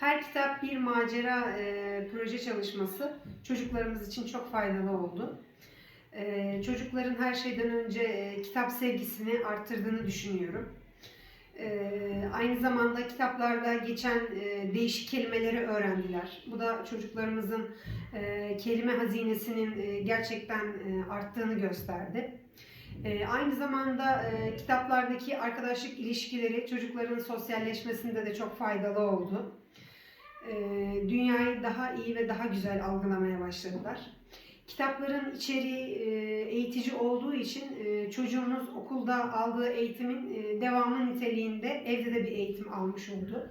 Her kitap bir macera e, proje çalışması çocuklarımız için çok faydalı oldu. E, çocukların her şeyden önce e, kitap sevgisini arttırdığını düşünüyorum. E, aynı zamanda kitaplarda geçen e, değişik kelimeleri öğrendiler. Bu da çocuklarımızın e, kelime hazinesinin e, gerçekten e, arttığını gösterdi. E, aynı zamanda e, kitaplardaki arkadaşlık ilişkileri çocukların sosyalleşmesinde de çok faydalı oldu. E, dünyayı daha iyi ve daha güzel algılamaya başladılar. Kitapların içeriği e, eğitici olduğu için e, çocuğumuz okulda aldığı eğitimin e, devamı niteliğinde evde de bir eğitim almış oldu.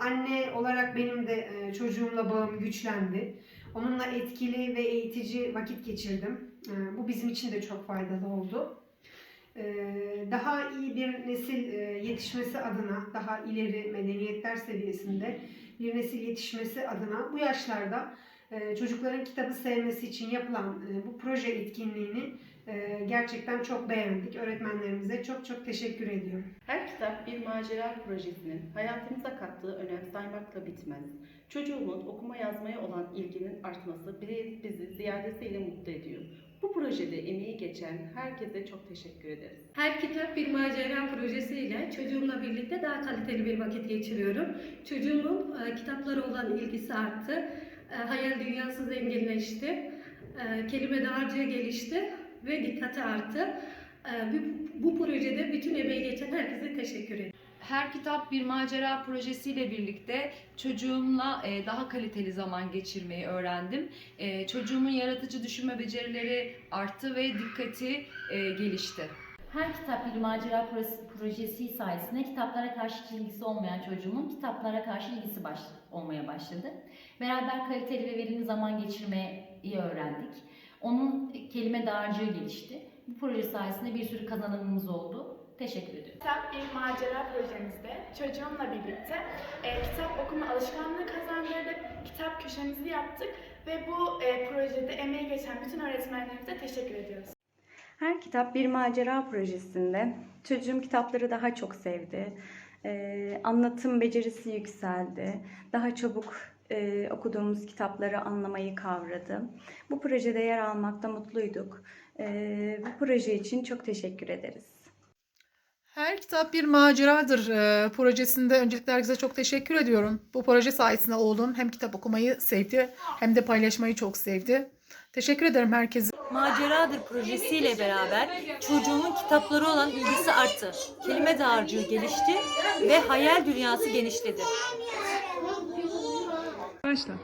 Anne olarak benim de çocuğumla bağım güçlendi. Onunla etkili ve eğitici vakit geçirdim. Bu bizim için de çok faydalı oldu. Daha iyi bir nesil yetişmesi adına, daha ileri medeniyetler seviyesinde bir nesil yetişmesi adına bu yaşlarda e, çocukların kitabı sevmesi için yapılan e, bu proje etkinliğini e, gerçekten çok beğendik. Öğretmenlerimize çok çok teşekkür ediyorum. Her kitap bir macera projesinin hayatımıza kattığı önem saymakla bitmez. Çocuğumun okuma yazmaya olan ilginin artması bizi, bizi ziyadesiyle mutlu ediyor. Bu projede emeği geçen herkese çok teşekkür ederiz. Her kitap bir macera projesiyle çocuğumla birlikte daha kaliteli bir vakit geçiriyorum. Çocuğumun e, kitaplara olan ilgisi arttı. E, hayal dünyası zenginleşti. E, kelime dağarcığı gelişti ve dikkati arttı. Bu projede bütün emeği geçen herkese teşekkür ederim. Her kitap bir macera projesiyle birlikte çocuğumla e, daha kaliteli zaman geçirmeyi öğrendim. E, Çocuğumun yaratıcı düşünme becerileri arttı ve dikkati e, gelişti. Her kitap bir macera projesi- sayesinde kitaplara karşı ilgisi olmayan çocuğumun kitaplara karşı ilgisi baş, olmaya başladı. Beraber kaliteli ve verimli zaman geçirmeyi öğrendik. Onun kelime dağarcığı gelişti. Bu proje sayesinde bir sürü kazanımımız oldu. Teşekkür ediyorum. Kitap bir macera projemizde çocuğumla birlikte e, kitap okuma alışkanlığı kazandırdık, kitap köşemizi yaptık ve bu e, projede emeği geçen bütün öğretmenlerimize teşekkür ediyoruz. Her kitap bir macera projesinde çocuğum kitapları daha çok sevdi. Ee, anlatım becerisi yükseldi. Daha çabuk e, okuduğumuz kitapları anlamayı kavradı. Bu projede yer almakta mutluyduk. Ee, bu proje için çok teşekkür ederiz. Her kitap bir maceradır e, projesinde öncelikle herkese çok teşekkür ediyorum. Bu proje sayesinde oğlum hem kitap okumayı sevdi hem de paylaşmayı çok sevdi. Teşekkür ederim herkese. Maceradır projesiyle beraber çocuğumun kitapları olan ilgisi arttı. Kelime dağarcığı gelişti ve hayal dünyası genişledi. Başla.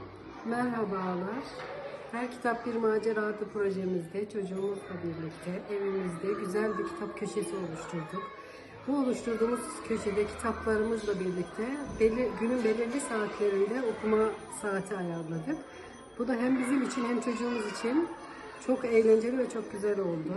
Merhabalar. Her Kitap Bir Macera adlı projemizde çocuğumuzla birlikte evimizde güzel bir kitap köşesi oluşturduk. Bu oluşturduğumuz köşede kitaplarımızla birlikte belli, günün belirli saatlerinde okuma saati ayarladık. Bu da hem bizim için hem çocuğumuz için çok eğlenceli ve çok güzel oldu.